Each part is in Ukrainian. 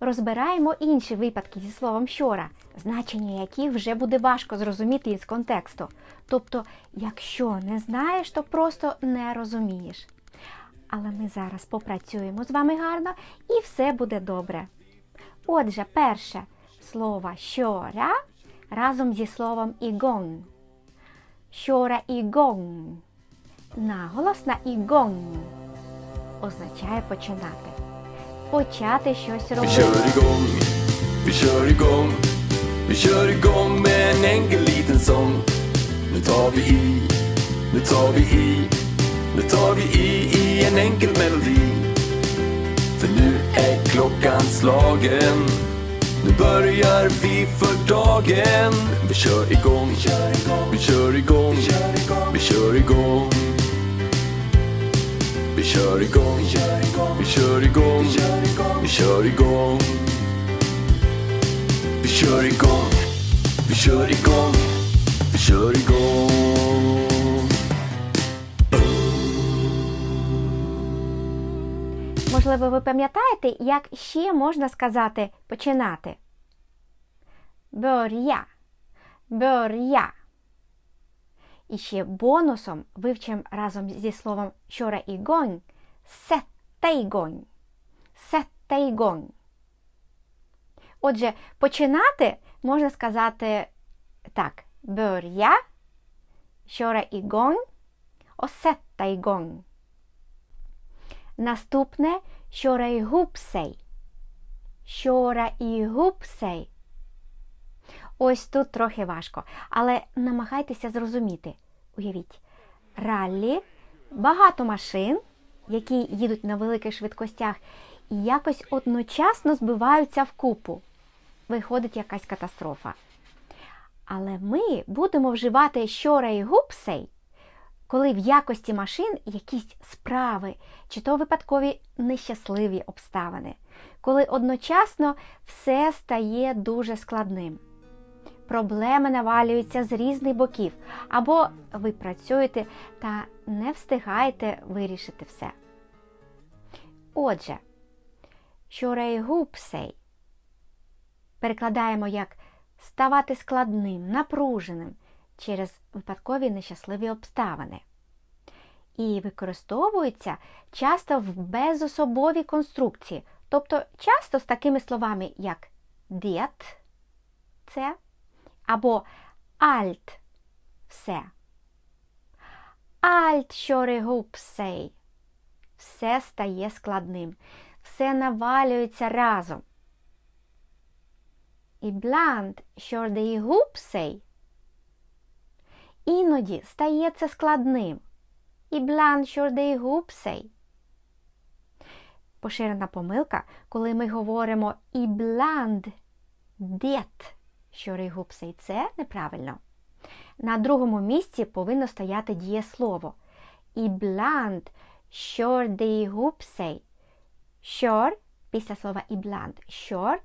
розбираємо інші випадки зі словом щора, значення яких вже буде важко зрозуміти із контексту. Тобто, якщо не знаєш, то просто не розумієш. Але ми зараз попрацюємо з вами гарно і все буде добре. Отже, перше слово щора разом зі словом ігон. Щора ігон. Наголос на ігон означає починати. Почати щось Vi робити. kör igång, vi kör igång Vi kör igång med en enkel liten sång Nu tar vi i, nu tar vi i Nu tar vi i i en enkel melodi För nu är klockan slagen Nu börjar vi för dagen Vi kör igång, vi kör igång Vi kör igång Vi kör igång, Vi kör igång, vi kör igång Vi kör igång, vi kör igång, vi kör igång vi kör igång. Можливо, ви пам'ятаєте, як ще можна сказати починати? Börja. Börja. І ще бонусом вивчимо разом зі словом igång sätta igång. Sätta igång. Отже, починати можна сказати так: börja, köra igång och sätta. Наступне köra ihop sig. Köra ihop sig. Ось тут трохи важко, але намагайтеся зрозуміти. Уявіть, раллі, багато машин, які їдуть на великих швидкостях, і якось одночасно збиваються в купу. Виходить якась катастрофа. Але ми будемо вживати «щора і гупсей, коли в якості машин якісь справи, чи то випадкові нещасливі обставини, коли одночасно все стає дуже складним. Проблеми навалюються з різних боків, або ви працюєте та не встигаєте вирішити все. Отже, «щорейгупсей» перекладаємо як ставати складним, напруженим через випадкові нещасливі обставини. І використовується часто в безособовій конструкції, тобто часто з такими словами, як «det» – це, або «allt» – все. «Allt kör – все стає складним, все навалюється разом. Ibland kör det. Іноді стає це складним. Ibland kör det ihop. Поширена помилка, коли ми говоримо ibland det ihop sig. Це неправильно. На другому місці повинно стояти дієслово. Ibland kör det ihop після слова ibland. Kör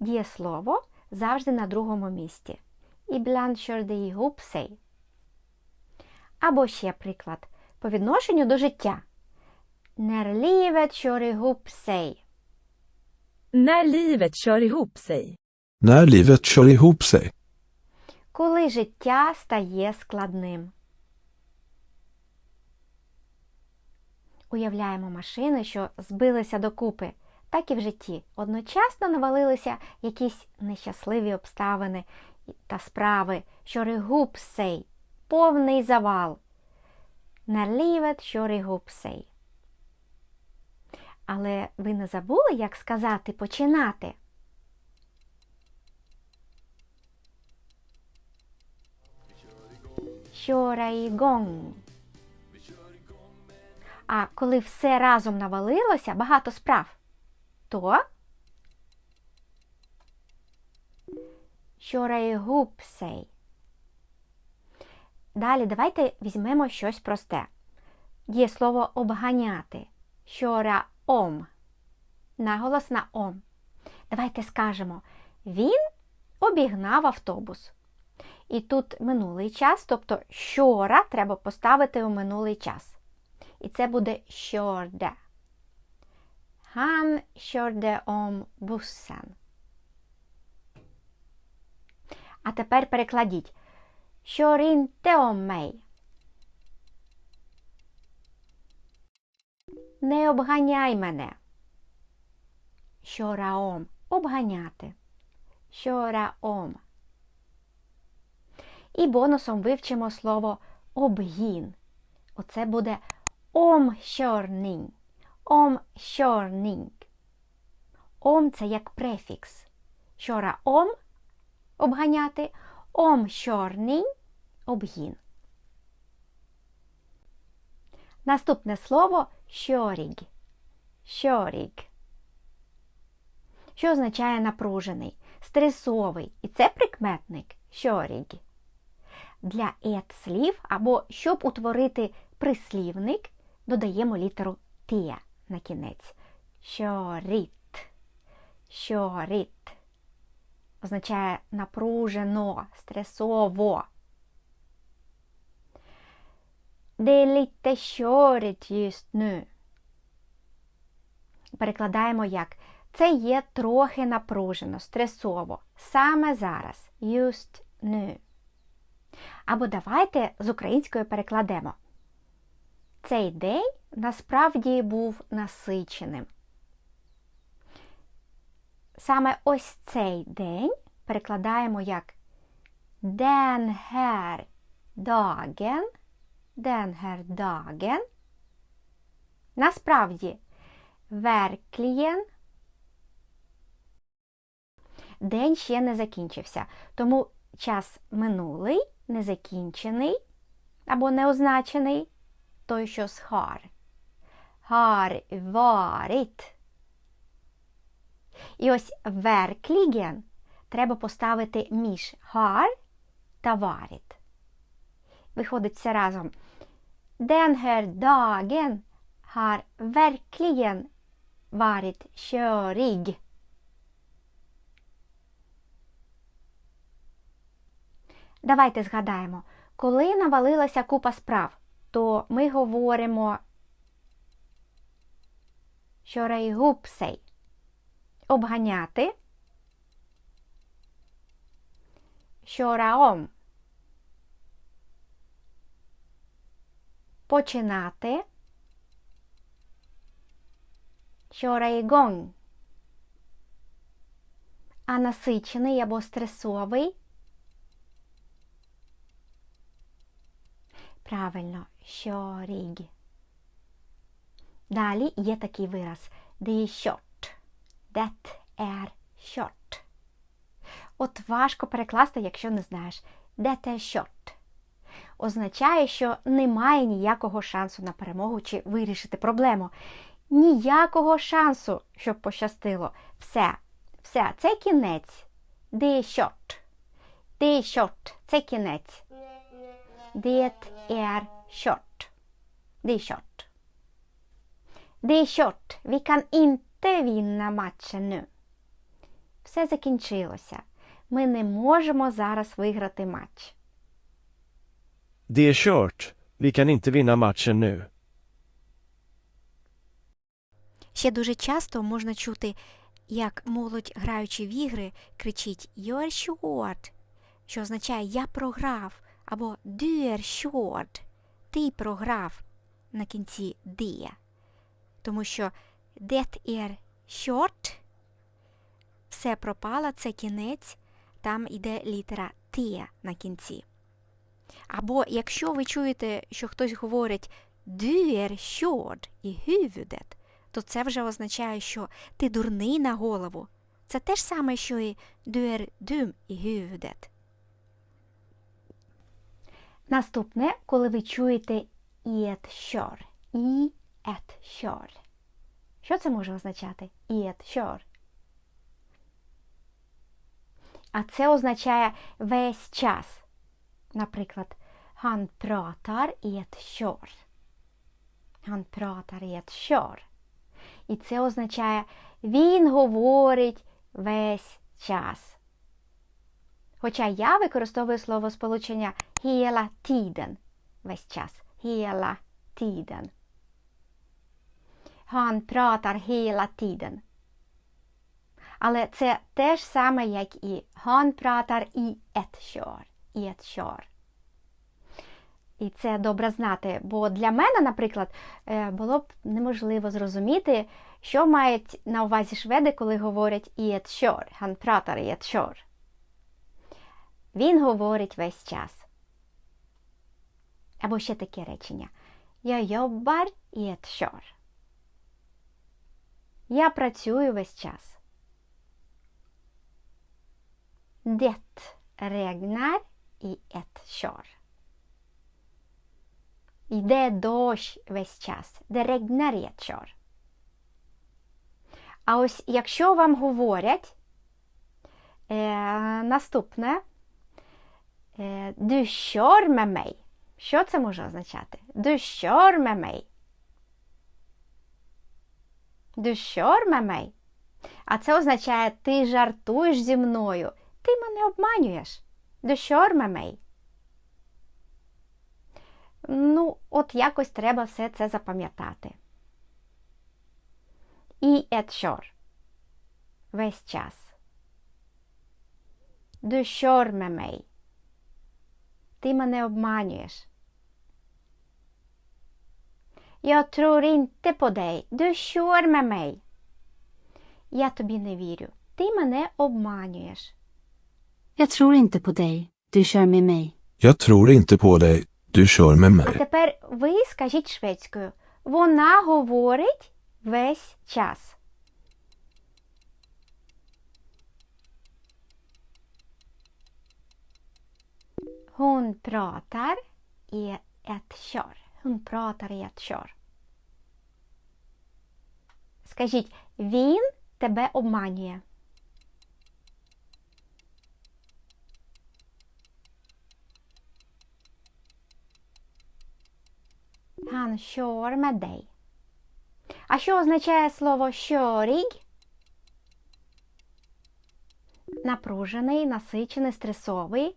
дієслово завжди на другому місці. Ibland kör det. Або ще приклад по відношенню до життя. När livet kör ihop. När livet kör ihop sig. Коли життя стає складним. Уявляємо машини, що збилися докупи, так і в житті. Одночасно навалилися якісь нещасливі обставини та справи, що регупсей, повний завал. Livet kör. Але ви не забули, як сказати починати? Köra igång. А коли все разом навалилося, багато справ, то köra ihop. Далі давайте візьмемо щось просте. Є слово обганяти. Köra om. Наголос на ом. Давайте скажемо. Він обігнав автобус. І тут минулий час, тобто щора треба поставити у минулий час. І це буде körde. Han körde om bussen. А тепер перекладіть. Om mig. Не обганяй мене. Om. Обганяти. Om. І бонусом вивчимо слово обгін. Оце буде omkörning. Omkörning. Ом це як префікс. Köra om обганяти. Omkörning обгін. Наступне слово körig. Körig. Що означає напружений, стресовий. І це прикметник körig. Для ет слів або щоб утворити прислівник, додаємо літеру Т на кінець. Körigt. Körigt. Означає напружено, стресово. Det är lite körigt. Перекладаємо як це є трохи напружено, стресово. Саме зараз. Just nu. Або давайте з українською перекладемо. Цей день насправді був насиченим. Саме ось цей день перекладаємо як Den här dagen. Den här dagen. Насправді, verkligen. День ще не закінчився, тому час минулий, незакінчений або неозначений, той, що з har. Har varit. І ось verkligen треба поставити між har та varit. Виходить все разом. Den här dagen har verkligen varit körig. Давайте згадаємо, коли навалилася купа справ, то ми говоримо sig. Обганяти. Om. Починати. Igång. А насичений або стресовий. Правильно, körig. Далі є такий вираз. Det är kört. Det är. От важко перекласти, якщо не знаєш. Det är kört. Означає, що немає ніякого шансу на перемогу чи вирішити проблему. Ніякого шансу, щоб пощастило. Все, все, це кінець. Det är kört. Det. Це кінець. Det är kört. Det är kört. Det är kört. Vi kan inte vinna matchen nu. Все закінчилося. Ми не можемо зараз виграти матч. Det är kört. Vi kan inte vinna matchen nu. Ще дуже часто можна чути, як молодь, граючи в ігри, кричить «You're short», що означає «я програв» або «Du är short», «ти програв» на кінці «де». Тому що «Det är short» все пропало, це кінець, там йде літера «Т» на кінці. Або якщо ви чуєте, що хтось говорить «Du är short» і huvudet, то це вже означає, що ти дурний на голову. Це те ж саме, що і är dum i huvudet. Наступне, коли ви чуєте «i ett kör». «I ett kör». Що це може означати? «I ett kör». А це означає весь час. Наприклад, han pratar i ett kör. Han pratar i ett kör. І це означає він говорить весь час. Хоча я використовую слово сполучення hela tiden. Весь час. Hela tiden. Han pratar hela tiden. Але це те ж саме, як і han pratar i ett kör. І ett kör. І це добре знати, бо для мене, наприклад, е, було б неможливо зрозуміти, що мають на увазі шведи, коли говорять і ett kör. Han pratar i ett kör. Він говорить весь час. Або ще таке речення. Я i ett kör. Я працюю весь час. Regnar i ett kör. Йде дощ весь час. Det regnar i ett. А ось якщо вам говорять е, наступне Du kör med mig. Що це може означати? Du kör med mig. Du kör med mig. А це означає ти жартуєш зі мною. Ти мене обманюєш. Du kör med mig. Ну, от якось треба все це запам'ятати. І ett kör. Весь час. Du kör med mig. Ти мене обманюєш. Jag tror inte på dig. Du kör med mig. Я тобі не вірю. Ти мене обманюєш. Jag tror inte på dig. Du kör med mig. Jag tror inte på dig. Du kör med А тепер ви скажіть шведською. Вона говорить весь час. Hon pratar i ett kör. Hon pratar i ett kör. Скажіть, він тебе обманює. Han kör med dig. А що означає слово «körig»? Напружений, насичений, стресовий.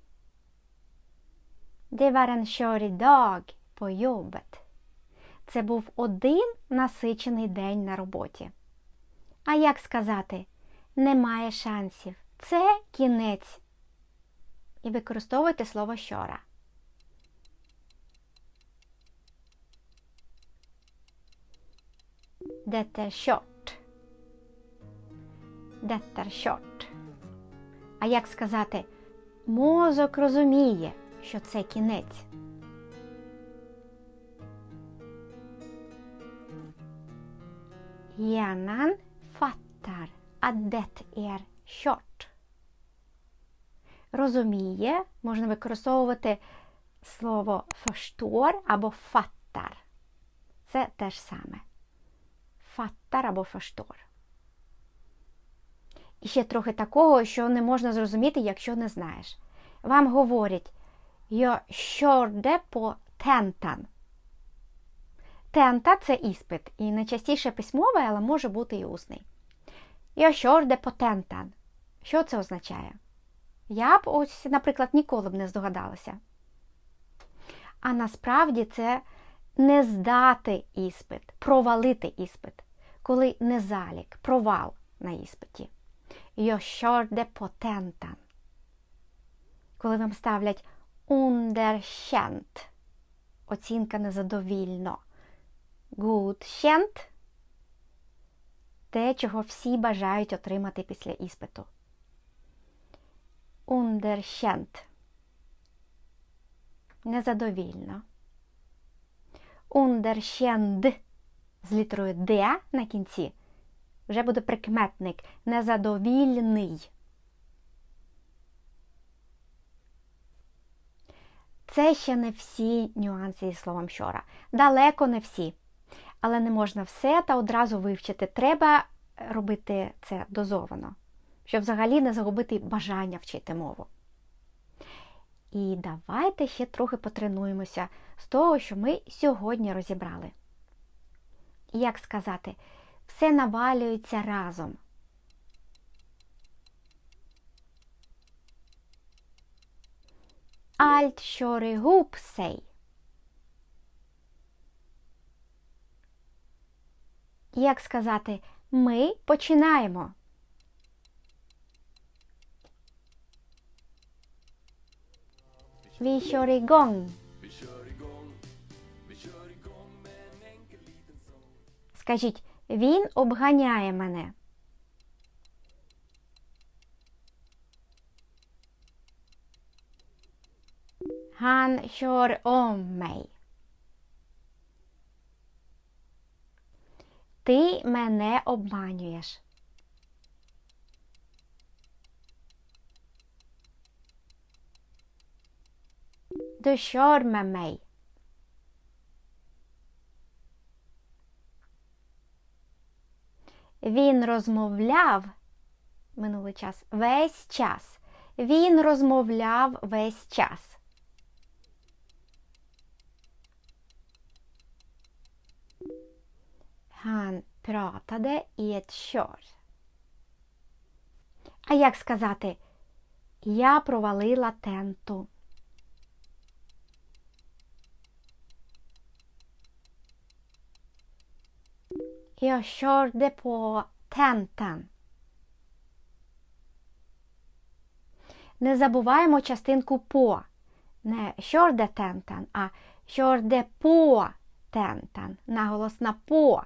Det var en körig dag på jobbet. Це був один насичений день на роботі. А як сказати? Немає шансів. Це кінець. І використовуйте слово «щора». Det är kört. Det. А як сказати? Мозок розуміє, що це кінець. Hjärnan fattar att det är. Розуміє можна використовувати слово förstår або fattar. Це те ж саме. Fattar або förstår. І ще трохи такого, що не можна зрозуміти, якщо не знаєш. Вам говорять Я körde på tentan. Тента це іспит, і найчастіше письмовий, але може бути і усний. Я körde på tentan. Що це означає? Я б ось, наприклад, ніколи б не здогадалася. А насправді це не здати іспит, провалити іспит, коли не залік, провал на іспиті. Körde på. Коли вам ставлять underkänt, оцінка незадовільно. Godkänt – те, чого всі бажають отримати після іспиту. Underkänt – незадовільно. Underkänd з літерою Д на кінці вже буде прикметник незадовільний. Це ще не всі нюанси із словом вчора. Далеко не всі. Але не можна все та одразу вивчити. Треба робити це дозовано, щоб взагалі не загубити бажання вчити мову. І давайте ще трохи потренуємося з того, що ми сьогодні розібрали. Як сказати, все навалюється разом. Allt kör ihop sig. Як сказати ми починаємо? Vi kör igång. Скажіть, він обганяє мене. Han kör om mig. Ти мене обманюєш. Du kör med. Він розмовляв минулий час весь час. Він розмовляв весь час. Han pratade i ett kör. А як сказати? Я провалила тенту. Jag körde på tentan. Не забуваємо частинку по. Не körde tentan, а körde tentan. Наголос на по.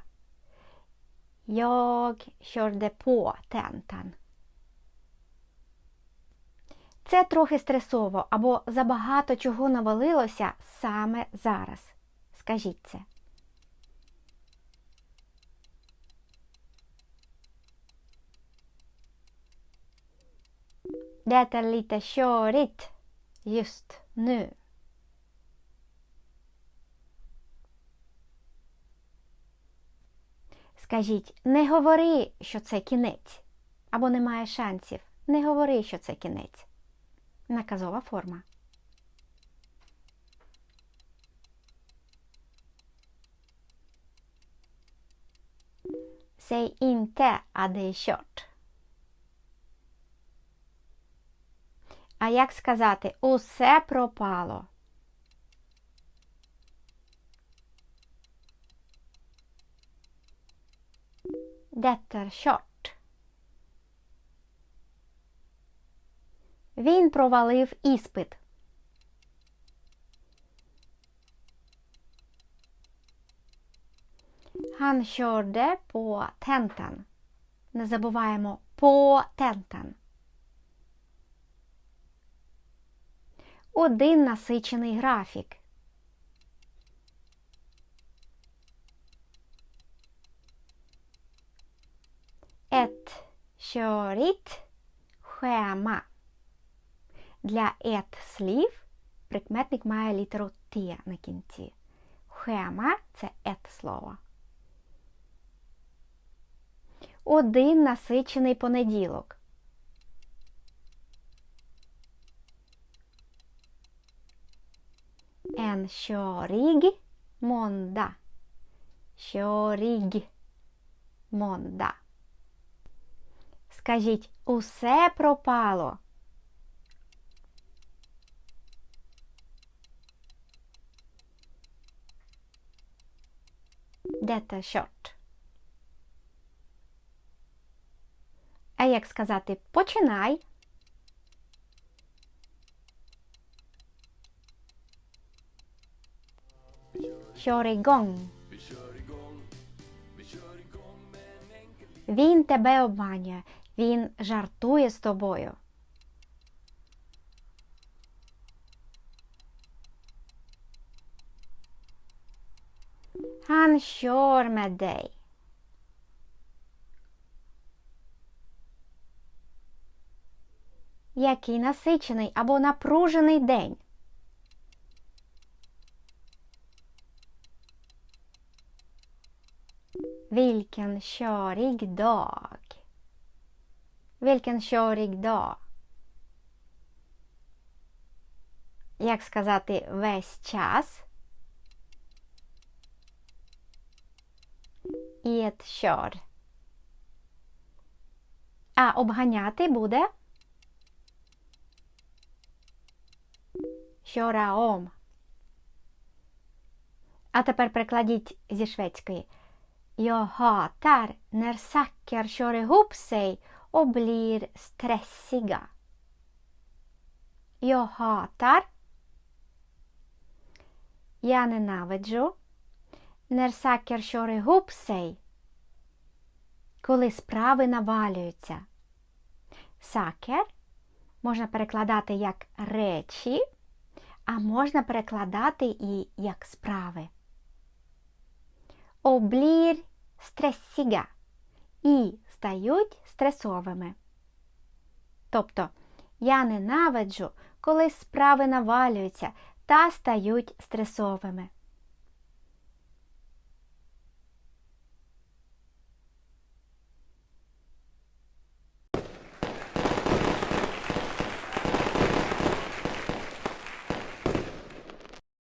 Jag körde på tentan. Це трохи стресово або забагато чого навалилося саме зараз. Скажіть це. Det är lite körigt just nu. Скажіть, не говори, що це кінець, або немає шансів. Не говори, що це кінець. Наказова форма. Säg inte att det är kört. А як сказати усе пропало? Det är kört. Він провалив іспит. Han körde på tentan. Не забуваємо på tentan. Один насичений графік. Ett körigt schema. Для ett слів прикметник має літеру Т на кінці. Schema – це et слово. Один насичений понеділок. En körig måndag. Körig måndag. Скажіть, усе пропало. Det är kört. А як сказати починай? Kör igång. Він тебе обманює. Він жартує з тобою. Han kör med dig. Який насичений або напружений день. Vilken körig dag. Vilken körig dag. Як сказати весь час? І kör. А обганяти буде? Köra. А тепер прикладіть зі шведської. Jag hatar när saker kör och blir stressiga. Jag hatar. Я ненавиджу. När saker kör ihop sig. Коли справи навалюються. Saker можна перекладати як речі, а можна перекладати і як справи. Blir stressiga. І стають стресовими. Тобто я ненавиджу, коли справи навалюються та стають стресовими.